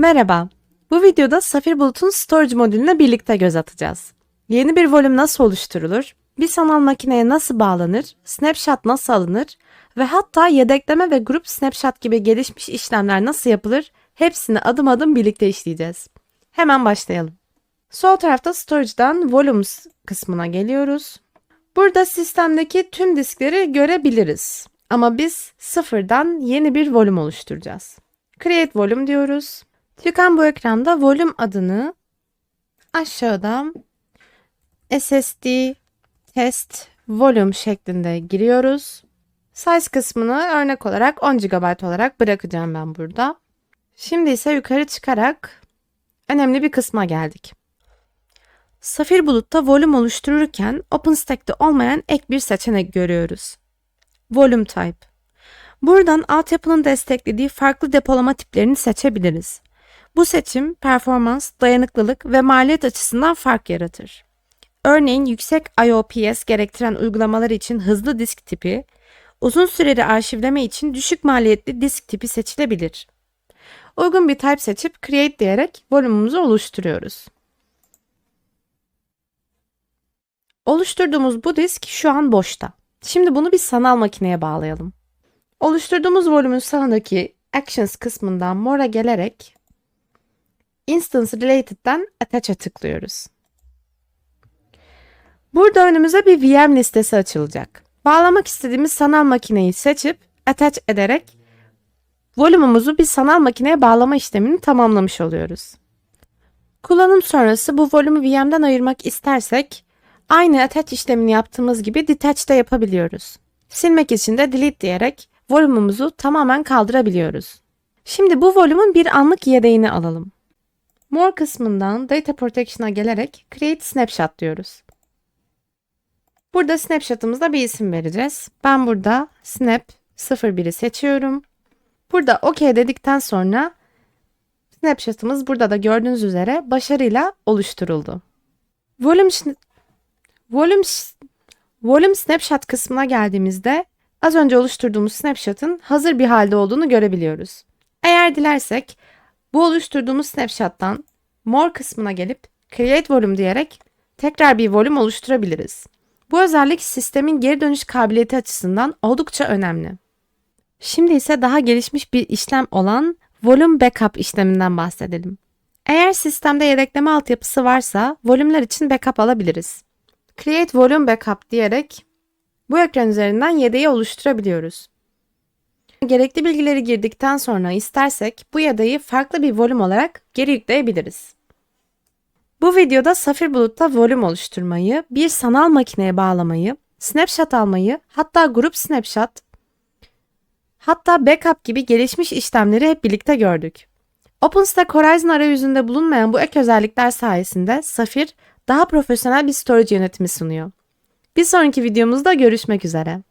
Merhaba. Bu videoda Safir Bulut'un Storage modülüne birlikte göz atacağız. Yeni bir volüm nasıl oluşturulur, bir sanal makineye nasıl bağlanır, snapshot nasıl alınır ve hatta yedekleme ve grup snapshot gibi gelişmiş işlemler nasıl yapılır hepsini adım adım birlikte işleyeceğiz. Hemen başlayalım. Sol tarafta Storage'dan Volumes kısmına geliyoruz. Burada sistemdeki tüm diskleri görebiliriz. Ama biz sıfırdan yeni bir volüm oluşturacağız. Create Volume diyoruz. Çıkan bu ekranda volüm adını aşağıda SSD test volume şeklinde giriyoruz. Size kısmını örnek olarak 10 GB olarak bırakacağım ben burada. Şimdi ise yukarı çıkarak önemli bir kısma geldik. Safir Bulut'ta volüm oluştururken OpenStack'te olmayan ek bir seçenek görüyoruz. Volume Type. Buradan altyapının desteklediği farklı depolama tiplerini seçebiliriz. Bu seçim performans, dayanıklılık ve maliyet açısından fark yaratır. Örneğin yüksek IOPS gerektiren uygulamalar için hızlı disk tipi, uzun süreli arşivleme için düşük maliyetli disk tipi seçilebilir. Uygun bir type seçip create diyerek volümümüzü oluşturuyoruz. Oluşturduğumuz bu disk şu an boşta. Şimdi bunu bir sanal makineye bağlayalım. Oluşturduğumuz volümün sağındaki Actions kısmından More'a gelerek Instance Related'den Attach'a tıklıyoruz. Burada önümüze bir VM listesi açılacak. Bağlamak istediğimiz sanal makineyi seçip Attach ederek volümümüzü bir sanal makineye bağlama işlemini tamamlamış oluyoruz. Kullanım sonrası bu volümü VM'den ayırmak istersek aynı attach işlemini yaptığımız gibi detach de yapabiliyoruz. Silmek için de delete diyerek volümümüzü tamamen kaldırabiliyoruz. Şimdi bu volümün bir anlık yedeğini alalım. More kısmından Data Protection'a gelerek Create Snapshot diyoruz. Burada snapshot'ımıza bir isim vereceğiz. Ben burada snap 01'i seçiyorum. Burada OK dedikten sonra snapshot'ımız burada da gördüğünüz üzere başarıyla oluşturuldu. Volume, volume, volume snapshot kısmına geldiğimizde az önce oluşturduğumuz snapshot'ın hazır bir halde olduğunu görebiliyoruz. Eğer dilersek bu oluşturduğumuz snapshot'tan More kısmına gelip Create Volume diyerek tekrar bir volüm oluşturabiliriz. Bu özellik sistemin geri dönüş kabiliyeti açısından oldukça önemli. Şimdi ise daha gelişmiş bir işlem olan Volume Backup işleminden bahsedelim. Eğer sistemde yedekleme altyapısı varsa volümler için backup alabiliriz. Create Volume Backup diyerek bu ekran üzerinden yedeği oluşturabiliyoruz. Gerekli bilgileri girdikten sonra istersek bu yedeği farklı bir volüm olarak geri yükleyebiliriz. Bu videoda Safir Bulut'ta volüm oluşturmayı, bir sanal makineye bağlamayı, snapshot almayı, hatta grup snapshot, hatta backup gibi gelişmiş işlemleri hep birlikte gördük. OpenStack Horizon arayüzünde bulunmayan bu ek özellikler sayesinde Safir daha profesyonel bir storage yönetimi sunuyor. Bir sonraki videomuzda görüşmek üzere.